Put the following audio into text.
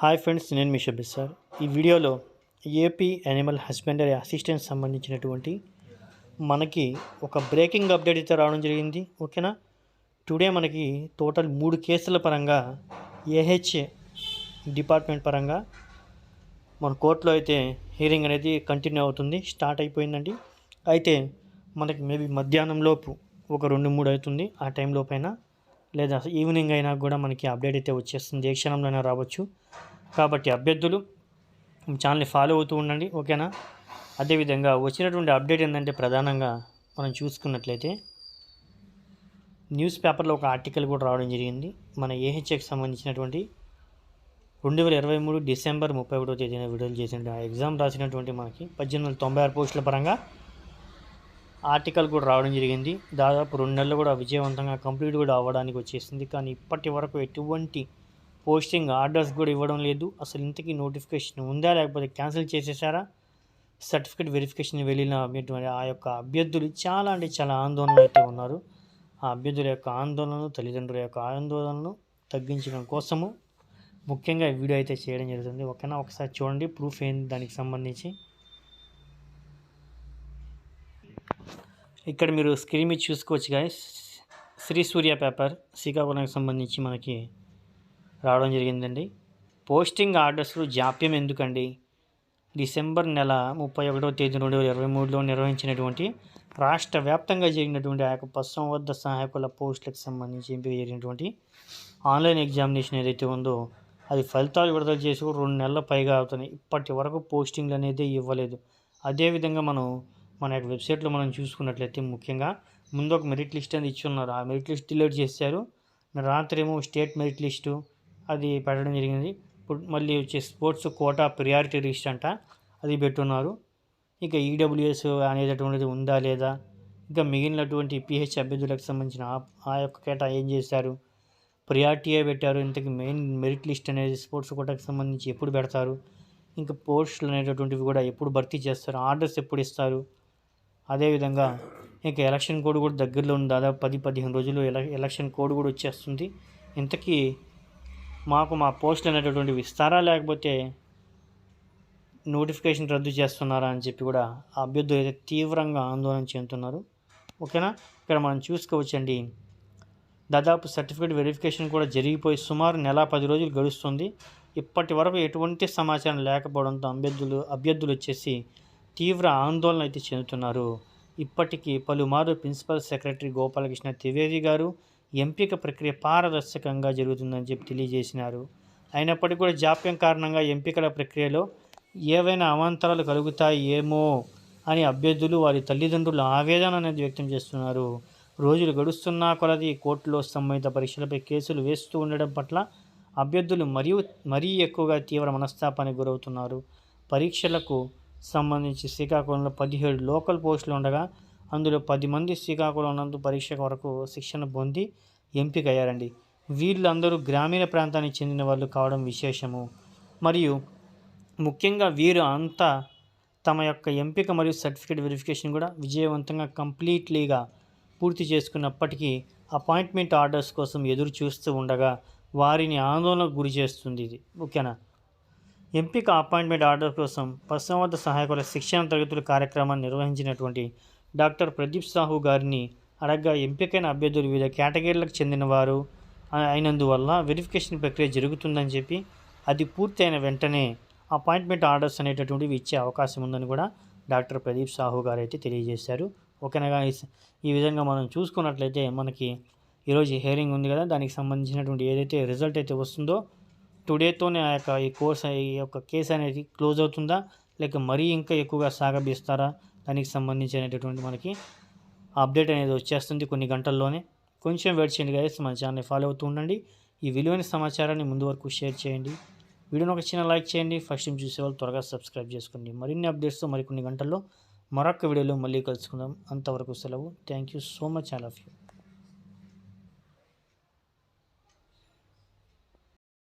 Hi friends నేను మీ Shabbir sir. ఈ వీడియోలో ఏపీ యానిమల్ హస్బెండరీ అసిస్టెంట్ సంబంధించినటువంటి మనకి ఒక బ్రేకింగ్ అప్డేట్ అయితే రావడం జరిగింది. ఓకేనా? టుడే మనకి టోటల్ మూడు కేసుల పరంగా ఏహెచ్ డిపార్ట్మెంట్ పరంగా మన కోర్టులో అయితే హియరింగ్ అనేది కంటిన్యూ అవుతుంది స్టార్ట్ అయిపోయిందండి. అయితే మనకి మేబీ మధ్యాహ్నం లోపు ఒక రెండు మూడు అవుతుంది ఆ టైంలోపైనా లేదా ఈవినింగ్ అయినా కూడా మనకి అప్డేట్ అయితే వచ్చేస్తుంది. ఏ క్షణంలోనే రావచ్చు. కాబట్టి అభ్యర్థులు ఛానల్ని ఫాలో అవుతూ ఉండండి. ఓకేనా అదేవిధంగా వచ్చినటువంటి అప్డేట్ ఏంటంటే ప్రధానంగా మనం చూసుకున్నట్లయితే న్యూస్ పేపర్లో ఒక ఆర్టికల్ కూడా రావడం జరిగింది. మన ఏహెచ్ఎకి సంబంధించినటువంటి రెండు వేల ఇరవై మూడు డిసెంబర్ ముప్పై ఒకటో తేదీన విడుదల చేసిన ఎగ్జామ్ రాసినటువంటి మనకి పద్దెనిమిది వందల తొంభై ఆరు పోస్టుల పరంగా ఆర్టికల్ కూడా రావడం జరిగింది. దాదాపు రెండు నెలలు కూడా విజయవంతంగా కంప్లీట్ కూడా అవ్వడానికి వచ్చేసింది. కానీ ఇప్పటి వరకు ఎటువంటి పోస్టింగ్ ఆర్డర్స్ కూడా ఇవ్వడం లేదు. అసలు ఇంతకీ నోటిఫికేషన్ ఉందా లేకపోతే క్యాన్సిల్ చేసేసారా? సర్టిఫికేట్ వెరిఫికేషన్ వెళ్ళిన ఆ యొక్క అభ్యర్థులు చాలా అంటే చాలా ఆందోళన అయితే ఉన్నారు. ఆ అభ్యర్థుల యొక్క ఆందోళనలు తల్లిదండ్రుల యొక్క ఆందోళనను తగ్గించడం కోసము ముఖ్యంగా వీడియో అయితే చేయడం జరుగుతుంది. ఓకేనా? ఒకసారి చూడండి ప్రూఫ్ ఏంది దానికి సంబంధించి. ఇక్కడ మీరు స్క్రీన్ మీద చూసుకోవచ్చు గాయస్ శ్రీ సూర్య పేపర్ శ్రీకాకుళంకి సంబంధించి మనకి రావడం జరిగిందండి. పోస్టింగ్ ఆర్డర్స్లో జాప్యం ఎందుకండి? డిసెంబర్ నెల ముప్పై ఒకటవ తేదీ రెండు వేల ఇరవై మూడులో నిర్వహించినటువంటి రాష్ట్ర వ్యాప్తంగా జరిగినటువంటి ఆ యొక్క వద్ద సహాయకుల పోస్టులకు సంబంధించి ఎంపిక జరిగినటువంటి ఆన్లైన్ ఎగ్జామినేషన్ ఏదైతే ఉందో అది ఫలితాలు విడుదల చేసి రెండు నెలల పైగా అవుతున్నాయి. ఇప్పటి వరకు పోస్టింగ్లు అనేది ఇవ్వలేదు. అదేవిధంగా మనం మన యొక్క వెబ్సైట్లో మనం చూసుకున్నట్లయితే ముఖ్యంగా ముందు ఒక మెరిట్ లిస్ట్ అనేది ఇచ్చి ఉన్నారు. ఆ మెరిట్ లిస్ట్ డిలీట్ చేశారు. రాత్రి ఏమో స్టేట్ మెరిట్ లిస్టు అది పెట్టడం జరిగింది. ఇప్పుడు మళ్ళీ వచ్చే స్పోర్ట్స్ కోటా ప్రియారిటీ లిస్ట్ అంట అది పెట్టున్నారు. ఇక ఈడబ్ల్యూఎస్ అనేటటువంటిది ఉందా లేదా? ఇంకా మిగిలినటువంటి పిహెచ్ అభ్యర్థులకు సంబంధించిన ఆ- ఆ యొక్క కేటా ఏం చేశారు? ప్రియారిటీయే పెట్టారు? ఇంతకు మెయిన్ మెరిట్ లిస్ట్ అనేది స్పోర్ట్స్ కోటాకి సంబంధించి ఎప్పుడు పెడతారు? ఇంకా పోస్టులు అనేటటువంటివి కూడా ఎప్పుడు భర్తీ చేస్తారు? ఆర్డర్స్ ఎప్పుడు ఇస్తారు? అదేవిధంగా ఇంకా ఎలక్షన్ కోడ్ కూడా దగ్గరలో ఉంది. దాదాపు పది పదిహేను రోజులు ఎల ఎలక్షన్ కోడ్ కూడా వచ్చేస్తుంది. ఇంతకీ మాకు మా పోస్టులు అనేటటువంటివి ఇస్తారా లేకపోతే నోటిఫికేషన్ రద్దు చేస్తున్నారా అని చెప్పి కూడా ఆ అభ్యర్థులు అయితే తీవ్రంగా ఆందోళన చెందుతున్నారు. ఓకేనా? ఇక్కడ మనం చూసుకోవచ్చండి. దాదాపు సర్టిఫికేట్ వెరిఫికేషన్ కూడా జరిగిపోయి సుమారు నెల పది రోజులు గడుస్తుంది. ఇప్పటి వరకు ఎటువంటి సమాచారం లేకపోవడంతో అభ్యర్థులు అభ్యర్థులు వచ్చేసి తీవ్ర ఆందోళన అయితే చెందుతున్నారు. ఇప్పటికీ పలుమారు ప్రిన్సిపల్ సెక్రటరీ గోపాలకృష్ణ త్రివేది గారు ఎంపిక ప్రక్రియ పారదర్శకంగా జరుగుతుందని చెప్పి తెలియజేసినారు. అయినప్పటికీ కూడా జాప్యం కారణంగా ఎంపికల ప్రక్రియలో ఏవైనా అవాంతరాలు కలుగుతాయి ఏమో అని అభ్యర్థులు వారి తల్లిదండ్రులు ఆవేదన అనేది వ్యక్తం చేస్తున్నారు. రోజులు గడుస్తున్నా కొలది కోర్టులో సంబంధిత పరీక్షలపై కేసులు వేస్తూ ఉండడం పట్ల అభ్యర్థులు మరియు మరీ ఎక్కువగా తీవ్ర మనస్తాపానికి గురవుతున్నారు. పరీక్షలకు సంబంధించి శ్రీకాకుళంలో పదిహేడు లోకల్ పోస్టులు ఉండగా అందులో పది మంది శ్రీకాకుళం నందు పరీక్ష వరకు శిక్షణ పొంది ఎంపికయ్యారండి. వీళ్ళందరూ గ్రామీణ ప్రాంతానికి చెందిన వాళ్ళు కావడం విశేషము. మరియు ముఖ్యంగా వీరు అంతా తమ యొక్క ఎంపిక మరియు సర్టిఫికేట్ వెరిఫికేషన్ కూడా విజయవంతంగా కంప్లీట్లీగా పూర్తి చేసుకున్నప్పటికీ అపాయింట్మెంట్ ఆర్డర్స్ కోసం ఎదురు చూస్తూ ఉండగా వారిని ఆందోళనకు గురి చేస్తుంది ఇది. ఓకేనా? ఎంపిక అపాయింట్మెంట్ ఆర్డర్ కోసం పశుసంవర్ధ సహాయకుల శిక్షణ తరగతుల కార్యక్రమాన్ని నిర్వహించినటువంటి డాక్టర్ ప్రదీప్ సాహు గారిని అడగ్గా ఎంపికైన అభ్యర్థులు వివిధ కేటగిరీలకు చెందినవారు. అయినందువల్ల వెరిఫికేషన్ ప్రక్రియ జరుగుతుందని చెప్పి అది పూర్తయిన వెంటనే అపాయింట్మెంట్ ఆర్డర్స్ అనేటటువంటివి ఇచ్చే అవకాశం ఉందని కూడా డాక్టర్ ప్రదీప్ సాహు గారు అయితే తెలియజేశారు. ఓకేనా ఈ ఈ విధంగా మనం చూసుకున్నట్లయితే మనకి ఈరోజు హియరింగ్ ఉంది కదా దానికి సంబంధించినటువంటి ఏదైతే రిజల్ట్ అయితే వస్తుందో టుడేతోనే ఆ యొక్క ఈ కోర్స్ ఈ యొక్క కేసు అనేది క్లోజ్ అవుతుందా? లేక మరీ ఇంకా ఎక్కువగా సాగబీస్తారా? దానికి సంబంధించినటువంటి మనకి అప్డేట్ అనేది వచ్చేస్తుంది కొన్ని గంటల్లోనే. కొంచెం వెయిట్ చేయండి గైస్ మన ఛానల్ని ఫాలో అవుతూ ఉండండి. ఈ విలువైన సమాచారాన్ని ముందు వరకు షేర్ చేయండి. వీడియోని ఒక చిన్న లైక్ చేయండి. ఫస్ట్ టైం చూసే వాళ్ళు త్వరగా సబ్స్క్రైబ్ చేసుకోండి. మరిన్ని అప్డేట్స్తో మరికొన్ని గంటల్లో మరొక వీడియోలో మళ్ళీ కలుసుకుందాం. అంతవరకు సెలవు. Thank you so much all of you